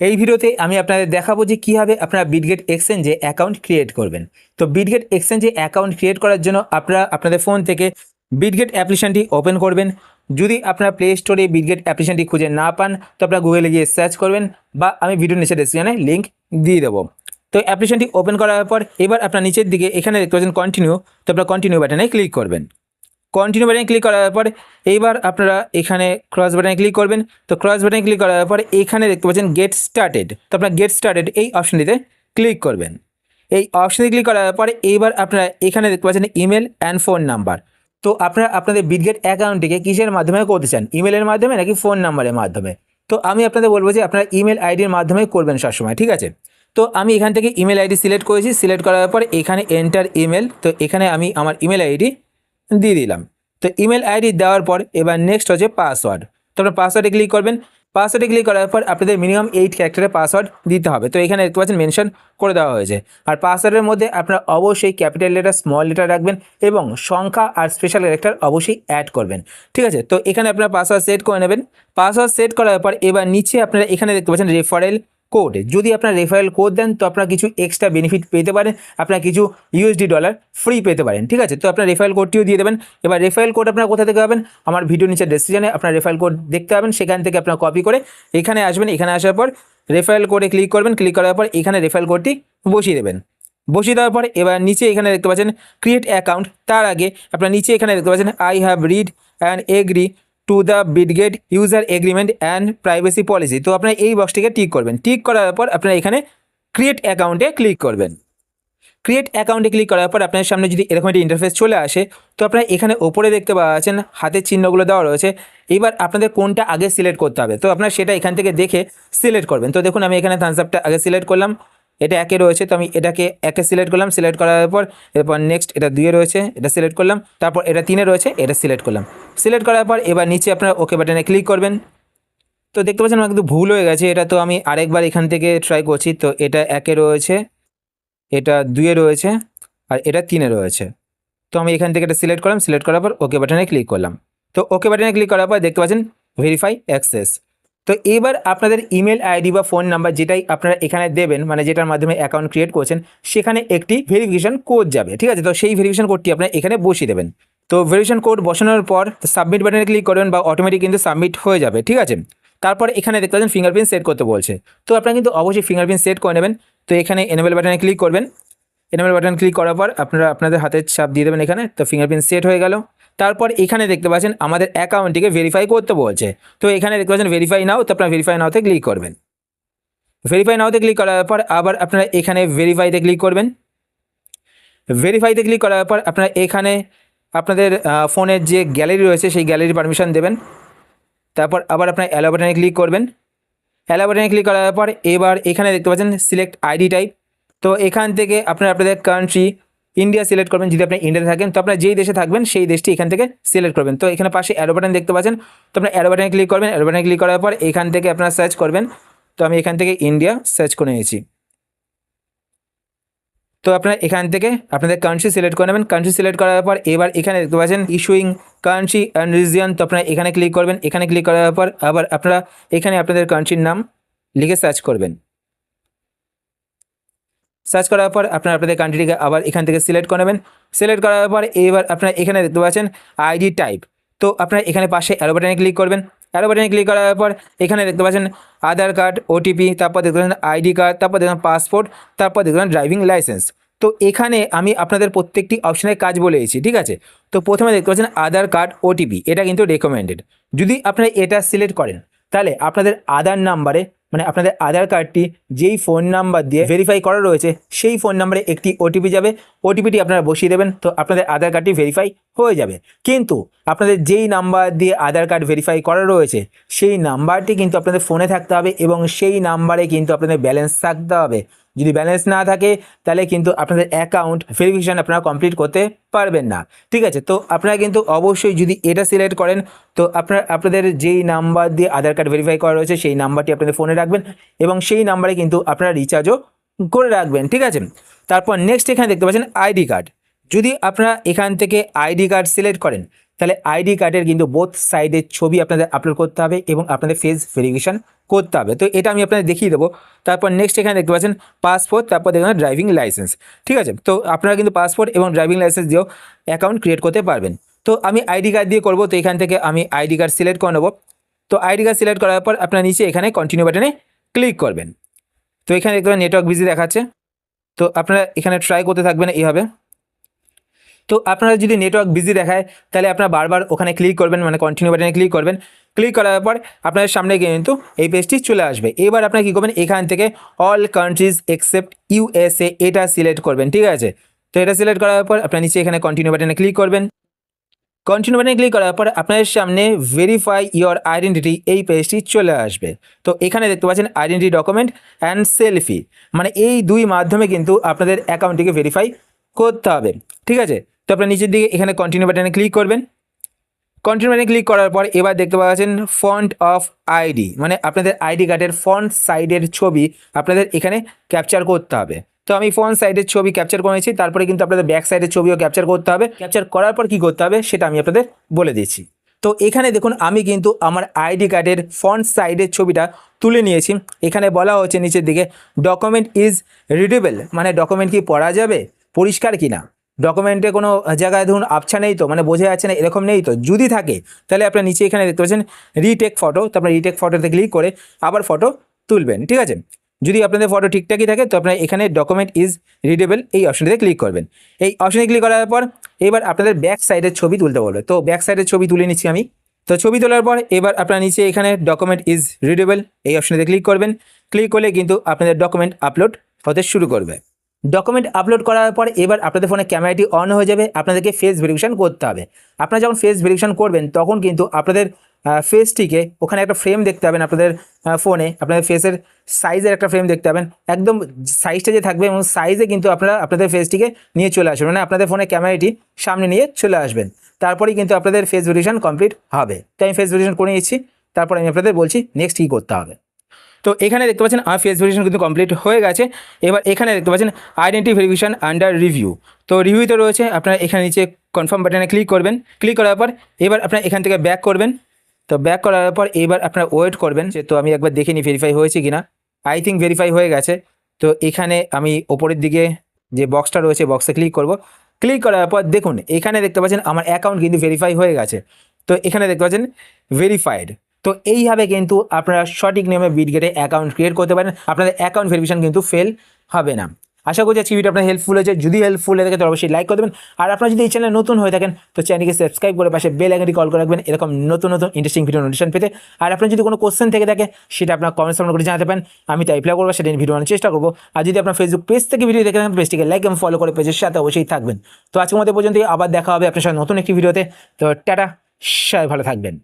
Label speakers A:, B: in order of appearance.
A: এই ভিডিওতে আমি আপনাদের দেখাবো যে কীভাবে আপনারা বিটগেট এক্সচেঞ্জে অ্যাকাউন্ট ক্রিয়েট করবেন। তো বিটগেট এক্সচেঞ্জে অ্যাকাউন্ট ক্রিয়েট করার জন্য আপনারা আপনাদের ফোন থেকে বিটগেট অ্যাপ্লিকেশনটি ওপেন করবেন। যদি আপনারা প্লে স্টোরে বিটগেট অ্যাপ্লিকেশনটি খুঁজে না পান, তো আপনারা গুগলে গিয়ে সার্চ করবেন বা আমি ভিডিওর নিচে ডেসক্রিপশনে লিঙ্ক দিয়ে দেবো। তো অ্যাপ্লিকেশনটি ওপেন করার পর, এবার আপনার নিচের দিকে এখানে দেখতে পাচ্ছেন কন্টিনিউ তো আপনারা কন্টিনিউ বাটনে ক্লিক করবেন। কন্টিনিউ বাটনে ক্লিক করার পর এইবার আপনারা এখানে ক্রস বাটনে ক্লিক করবেন। তো ক্রস বাটনে ক্লিক করার পর এখানে দেখতে পাচ্ছেন গেট স্টার্টেড তো আপনারা গেট স্টার্টেড এই অপশনটিতে ক্লিক করবেন। এই অপশনে ক্লিক করার পরে এইবার আপনারা এখানে দেখতে পাচ্ছেন ইমেল অ্যান্ড ফোন নাম্বার তো আপনারা আপনাদের বিটগেট অ্যাকাউন্টটিকে কিসের মাধ্যমে করতে চান? ইমেলের মাধ্যমে নাকি ফোন নাম্বারের মাধ্যমে? তো আমি আপনাদের বলব যে আপনারা ইমেল আইডির মাধ্যমে করবেন সবসময়, ঠিক আছে? তো আমি এখান থেকে ইমেল আইডি সিলেক্ট করেছি। সিলেক্ট করার পর এখানে এন্টার ইমেল তো এখানে আমি আমার ইমেল আইডি দিয়ে দিলাম। তো ইমেল আইডি দেওয়ার পর এবার নেক্সট হচ্ছে পাসওয়ার্ড তো আপনার পাসওয়ার্ডে ক্লিক করবেন। পাসওয়ার্ডে ক্লিক করার পর আপনাদের মিনিমাম এইট ক্যারেক্টারের পাসওয়ার্ড দিতে হবে। তো এখানে দেখতে পাচ্ছেন মেনশন করে দেওয়া হয়েছে। আর পাসওয়ার্ডের মধ্যে আপনারা অবশ্যই ক্যাপিটাল লেটার স্মল লেটার রাখবেন এবং সংখ্যা আর স্পেশাল ক্যারেক্টার অবশ্যই অ্যাড করবেন। ঠিক আছে? তো এখানে আপনারা পাসওয়ার্ড সেট করে নেবেন। পাসওয়ার্ড সেট করার পর এবার নিচে আপনারা এখানে দেখতে পাচ্ছেন রেফারেল কোড যদি আপনার রেফারেল কোড দেন, তো আপনার কিছু এক্সট্রা বেনিফিট পেতে পারেন। আপনারা কিছু ইউএসডি ডলার ফ্রি পেতে পারেন, ঠিক আছে? তো আপনার রেফারেল কোডটিও দিয়ে দেবেন। এবার রেফারেল কোড আপনার কোথা থেকে পাবেন? আমার ভিডিও নিচে ডেসক্রিপশনে আপনার রেফারেল কোড দেখতে পাবেন, সেখান থেকে আপনার কপি করে এখানে আসবেন। এখানে আসার পর রেফারেল কোডে ক্লিক করবেন। ক্লিক করার পর এখানে রেফারেল কোডটি বসিয়ে দেবেন। বসিয়ে দেওয়ার পর এবার নিচে এখানে দেখতে পাচ্ছেন ক্রিয়েট অ্যাকাউন্ট তার আগে আপনার নিচে এখানে দেখতে পাচ্ছেন I have read and agree to the Bitget user agreement and privacy policy তো আপনারা এই বক্সটিকে টিক করবেন। টিক করার পর আপনারা এখানে ক্রিয়েট অ্যাকাউন্টে ক্লিক করবেন। ক্রিয়েট অ্যাকাউন্টে ক্লিক করার পর আপনার সামনে যদি এরকম একটি ইন্টারফেস চলে আসে, তো আপনারা এখানে ওপরে দেখতে পাচ্ছেন হাতের চিহ্নগুলো দেওয়া রয়েছে। এবার আপনাদের কোনটা আগে সিলেক্ট করতে হবে? তো আপনারা সেটা এখান থেকে দেখে সিলেক্ট করবেন। তো দেখুন আমি এখানে থামস আপটা আগে সিলেক্ট করলাম। এটা একে রয়েছে, তো আমি এটাকে একে সিলেক্ট করলাম সিলেক্ট করার পর এরপর নেক্সট এটা দুয়ে রয়েছে, এটা সিলেক্ট করলাম, তারপর এটা তিনে রয়েছে, এটা সিলেক্ট করলাম। সিলেক্ট করার পর এবার নিচে আপনারা ওকে বাটনে ক্লিক করবেন। তো দেখতে পাচ্ছেন আমার কিন্তু ভুল হয়ে গেছে, এটা তো আমি আরেকবার এখান থেকে ট্রাই করছি, তো এটা একে রয়েছে, এটা দুয়ে রয়েছে, আর এটা তিনে রয়েছে। তো আমি এখান থেকে এটা সিলেক্ট করলাম সিলেক্ট করার পর ওকে বাটনে ক্লিক করলাম। তো ওকে বাটনে ক্লিক করার পর দেখতে পাচ্ছেন ভেরিফাই অ্যাক্সেস তো এবার আপনাদের ইমেল আইডি বা ফোন নাম্বার যেটাই আপনারা এখানে দেবেন মানে যেটার মাধ্যমে অ্যাকাউন্ট ক্রিয়েট করছেন, সেখানে একটি ভেরিফিকেশন কোড যাবে, ঠিক আছে? তো সেই ভেরিফিকেশন কোডটি আপনারা এখানে বসিয়ে দেবেন। তো ভেরিফিকেশন কোড বসানোর পর সাবমিট বাটনে ক্লিক করবেন বা অটোমেটিক কিন্তু সাবমিট হয়ে যাবে, ঠিক আছে? তারপর এখানে দেখতে পাচ্ছেন ফিঙ্গারপ্রিন্ট সেট করতে বলছে। তো আপনারা কিন্তু অবশ্যই ফিঙ্গারপ্রিন্ট সেট করে নেবেন। তো এখানে এনেবেল বাটনে ক্লিক করবেন। এনেবেল বাটন ক্লিক করার পর আপনারা আপনাদের হাতের ছাপ দিয়ে দেবেন এখানে। তো ফিঙ্গারপ্রিন্ট সেট হয়ে গেল। তারপর এখানে দেখতে পাচ্ছেন আমাদের অ্যাকাউন্টটিকে ভেরিফাই করতে বলছে। তো এখানে দেখতে পাচ্ছেন ভেরিফাই নাও তো আপনারা ভেরিফাই নাওতে ক্লিক করবেন। ভেরিফাই নাওতে ক্লিক করার পর আবার আপনারা এখানে ভেরিফাইতে ক্লিক করবেন। ভেরিফাইতে ক্লিক করার পর আপনারা এখানে আপনাদের ফোনের যে গ্যালারি রয়েছে, সেই গ্যালারি পারমিশন দেবেন। তারপর আবার আপনার অ্যালো বাটনে ক্লিক করবেন। অ্যালো বাটনে ক্লিক করার পর এবার এখানে দেখতে পাচ্ছেন সিলেক্ট আইডি টাইপ তো এখান থেকে আপনারা আপনাদের কান্ট্রি ইন্ডিয়া সিলেক্ট করবেন, যদি আপনি ইন্ডিয়াতে থাকেন, তো আপনার যেই দেশে থাকবেন, সেই দেশটি এখান থেকে সিলেক্ট করবেন। তো এখানে পাশে অ্যারো বাটন দেখতে পাচ্ছেন, তো আপনার অ্যারো বাটনে ক্লিক করবেন অ্যারো বাটনে ক্লিক করার পর এখান থেকে আপনারা সার্চ করবেন। তো আমি এখান থেকে ইন্ডিয়া সার্চ করে নিয়েছি। তো আপনারা এখান থেকে আপনাদের কান্ট্রি সিলেক্ট করে নেবেন। কান্ট্রি সিলেক্ট করার পর এবার এখানে দেখতে পাচ্ছেন ইস্যুইং কান্ট্রি অ্যান্ড রিজিয়ন তো আপনারা এখানে ক্লিক করবেন। এখানে ক্লিক করার পর আবার আপনারা এখানে আপনাদের কান্ট্রির নাম লিখে সার্চ করবেন। সার্চ করার পর আপনারা আপনাদের কান্ট্রিটিকে আবার এখান থেকে সিলেক্ট করে নেবেন। সিলেক্ট করার পর এবার আপনারা এখানে দেখতে পাচ্ছেন আইডি টাইপ তো আপনারা এখানে পাশে অ্যারো বাটনে ক্লিক করবেন। অ্যারো বাটনে ক্লিক করার পর এখানে দেখতে পাচ্ছেন আধার কার্ড ওটিপি তারপর দেখতে পাচ্ছেন আইডি কার্ড তারপর দেখবেন পাসপোর্ট তারপর দেখতে পাচ্ছেন ড্রাইভিং লাইসেন্স তো এখানে আমি আপনাদের প্রত্যেকটি অপশনের কাজ বলেছি ঠিক আছে? তো প্রথমে দেখতে পাচ্ছেন আধার কার্ড ওটিপি এটা কিন্তু রেকমেন্ডেড যদি আপনারা এটা সিলেক্ট করেন, তাহলে আপনাদের আধার নাম্বারে মানে আপনাদের আধার কার্ডটি যেই ফোন নাম্বার দিয়ে ভেরিফাই করা রয়েছে, সেই ফোন নাম্বারে একটি ওটিপি যাবে। ওটিপিটি আপনারা বসিয়ে দেবেন, তো আপনাদের আধার কার্ডটি ভেরিফাই হয়ে যাবে। কিন্তু আপনাদের যেই নাম্বার দিয়ে আধার কার্ড ভেরিফাই করা রয়েছে, সেই নাম্বারটি কিন্তু আপনাদের ফোনে থাকতে হবে এবং সেই নাম্বারে কিন্তু আপনাদের ব্যালেন্স থাকতে হবে। যদি ব্যালেন্স না থাকে, তাহলে কিন্তু আপনাদের অ্যাকাউন্ট ভেরিফিকেশান আপনারা কমপ্লিট করতে পারবেন না। ঠিক আছে? তো আপনারা কিন্তু অবশ্যই যদি এটা সিলেক্ট করেন, তো আপনার, আপনাদের যেই নাম্বার দিয়ে আধার কার্ড ভেরিফাই করা রয়েছে, সেই নাম্বারটি আপনাদের ফোনে রাখবেন এবং সেই নাম্বারে কিন্তু আপনারা রিচার্জও করে রাখবেন। ঠিক আছে? তারপর নেক্সট এখানে দেখতে পাচ্ছেন আইডি কার্ড যদি আপনারা এখান থেকে আইডি কার্ড সিলেক্ট করেন তাহলে আইডি কার্ডের কিন্তু বোথ সাইডের ছবি আপনাদের আপলোড করতে হবে এবং আপনাদের ফেস ভেরিফিকেশন করতে হবে। তো এটা আমি আপনাদের দেখিয়ে দেবো। তারপর নেক্সট এখানে দেখতে পাচ্ছেন পাসপোর্ট তারপর দেখবেন ড্রাইভিং লাইসেন্স ঠিক আছে? তো আপনারা কিন্তু পাসপোর্ট এবং ড্রাইভিং লাইসেন্স দিয়েও অ্যাকাউন্ট ক্রিয়েট করতে পারবেন। তো আমি আইডি কার্ড দিয়ে করব, তো এখান থেকে আমি আইডি কার্ড সিলেক্ট করে নেব। তো আইডি কার্ড সিলেক্ট করার পর আপনার নিচে এখানে কন্টিনিউ বাটনে ক্লিক করবেন। তো এখানে দেখতে নেটওয়ার্ক বিজি দেখাচ্ছে। তো আপনারা এখানে ট্রাই করতে থাকবেন এইভাবে। তো আপনারা যদি নেটওয়ার্ক বিজি দেখায়, তাহলে আপনারা বারবার ওখানে ক্লিক করবেন মানে কন্টিনিউ বাটনে ক্লিক করবেন। ক্লিক করার পর আপনাদের সামনে কিন্তু এই পেজটি চলে আসবে। এবার আপনারা কী করবেন? এখান থেকে অল কান্ট্রিজ এক্সেপ্ট ইউএসএ এটা সিলেক্ট করবেন, ঠিক আছে? তো এটা সিলেক্ট করার পর আপনার নিচে এখানে কন্টিনিউ বাটনে ক্লিক করবেন। কন্টিনিউ বাটনে ক্লিক করার পর আপনাদের সামনে ভেরিফাই ইওর আইডেন্টিটি এই পেজটি চলে আসবে। তো এখানে দেখতে পাচ্ছেন আইডেন্টি ডকুমেন্ট অ্যান্ড সেলফি মানে এই দুই মাধ্যমে কিন্তু আপনাদের অ্যাকাউন্টটিকে ভেরিফাই করতে হবে, ঠিক আছে? তো আপনার নিচের দিকে এখানে কন্টিনিউ বাটনে ক্লিক করবেন। কন্টিনিউ বাটনে ক্লিক করার পর এবার দেখতে পাচ্ছেন ফন্ট অফ আইডি মানে আপনাদের আইডি কার্ডের ফন্ট সাইডের ছবি আপনাদের এখানে ক্যাপচার করতে হবে। তো আমি ফ্রন্ট সাইডের ছবি ক্যাপচার করেছি, তারপরে কিন্তু আপনাদের ব্যাক সাইডের ছবিও ক্যাপচার করতে হবে। ক্যাপচার করার পর কি করতে হবে সেটা আমি আপনাদের বলে দিচ্ছি। তো এখানে দেখুন, আমি কিন্তু আমার আইডি কার্ডের ফ্রন্ট সাইডের ছবিটা তুলে নিয়েছি। এখানে বলা হচ্ছে নিচের দিকে ডকুমেন্ট ইজ রিডেবল মানে ডকুমেন্ট কি পড়া যাবে, পরিষ্কার কি না ডকুমেন্টে কোনো জায়গায় ধরুন আবছা নেই তো মানে বোঝা যাচ্ছে না, এরকম নেই তো। যদি থাকে, তাহলে আপনার নিচে এখানে দেখতে পাচ্ছেন রিটেক ফটো তো আপনার রিটেক ফটোতে ক্লিক করে আবার ফটো তুলবেন, ঠিক আছে? যদি আপনাদের ফটো ঠিকঠাকই থাকে, তো আপনার এখানে ডকুমেন্ট ইজ রিডেবল এই অপশনটিতে ক্লিক করবেন। এই অপশনে ক্লিক করার পর, এবার আপনাদের ব্যাক সাইডের ছবি তুলতে বলবে। তো ব্যাক সাইডের ছবি তুলে নিচ্ছি আমি। তো ছবি তোলার পর, এবার আপনার নিচে এখানে ডকুমেন্ট ইজ রিডেবল এই অপশনেতে ক্লিক করবেন। ক্লিক করলে কিন্তু আপনাদের ডকুমেন্ট আপলোড হতে শুরু করবে। ডকুমেন্ট আপলোড করার পর এবার আপনাদের ফোনে ক্যামেরাটি অন হয়ে যাবে, আপনাদেরকে ফেস ভেরিফিকেশন করতে হবে। আপনারা যখন ফেস ভেরিফিকেশন করবেন, তখন কিন্তু আপনাদের ফেসটিকে ওখানে একটা ফ্রেম দেখতে পাবেন আপনাদের ফোনে আপনাদের ফেসের সাইজের একটা ফ্রেম দেখতে পাবেন। একদম সাইজটা যে থাকবে এবং সাইজে কিন্তু আপনারা আপনাদের ফেসটিকে নিয়ে চলে আসবেন। মানে আপনাদের ফোনে ক্যামেরাটি সামনে নিয়ে চলে আসবেন। তারপরেই কিন্তু আপনাদের ফেস ভেরিফিকেশন কমপ্লিট হবে। তো আমি ফেস ভেরিফিকেশন করে নিচ্ছি। তারপর আমি আপনাদের বলছি নেক্সট কী করতে হবে। তো এখানে দেখতে পাচ্ছেন আমার ফেস ভেরিফিকেশন কিন্তু কমপ্লিট হয়ে গেছে। এবার এখানে দেখতে পাচ্ছেন আইডেন্টি ভেরিফিকেশন আন্ডার রিভিউ তো রিভিউতে রয়েছে আপনারা এখানে নিচে কনফার্ম বাটনে ক্লিক করবেন। ক্লিক করার পর এবার আপনারা এখান থেকে ব্যাক করবেন। তো ব্যাক করার পর এবার আপনারা ওয়েট করবেন যে তো আমি একবার দেখে নিই ভেরিফাই হয়েছে কিনা। আই থিঙ্ক ভেরিফাই হয়ে গেছে। তো এখানে আমি ওপরের দিকে যে বক্সটা রয়েছে বক্সে ক্লিক করব। ক্লিক করার পর দেখুন, এখানে দেখতে পাচ্ছেন আমার অ্যাকাউন্ট কিন্তু ভেরিফাই হয়ে গেছে। তো এখানে দেখতে পাচ্ছেন ভেরিফাইড তো এইভাবে কিন্তু আপনারা সঠিক নিয়মে বিটগেটে অ্যাকাউন্ট ক্রিয়েট করতে পারেন। আপনাদের অ্যাকাউন্ট ভেরিফিকেশন কিন্তু ফেল হবে না। আশা করছি আজকে ভিডিও আপনার হেল্পফুল হয়েছে। যদি হেল্পফুল হয়ে থাকে তো অবশ্যই লাইক করে দেবেন। আর আপনারা যদি এই চ্যানেলে নতুন হয়ে থাকেন, তো চ্যানেলকে সাবস্ক্রাইব করে পাশে বেল আইকনটি কল করে রাখবেন। এরকম নতুন নতুন ইন্টারেস্টিং ভিডিও নোটিফিকেশন পেতে। আর আপনার যদি কোনো কোশ্চেন থেকে থাকে, সেটা আপনার কমেন্টস করে জানাতে পারেন। আমি তাই রিপ্লাই করব, সেটা ভিডিও আনার চেষ্টা করব। আর যদি আপনার ফেসবুক পেজ থেকে ভিডিও দেখে থাকেন পেজটিকে লাইক এবং ফলো করে পেজের সাথে অবশ্যই থাকবেন। তো আজকের মধ্যে পর্যন্ত আবার দেখা হবে আপনার সাথে নতুন একটি ভিডিওতে তো টাটা, সবাই ভালো থাকবেন।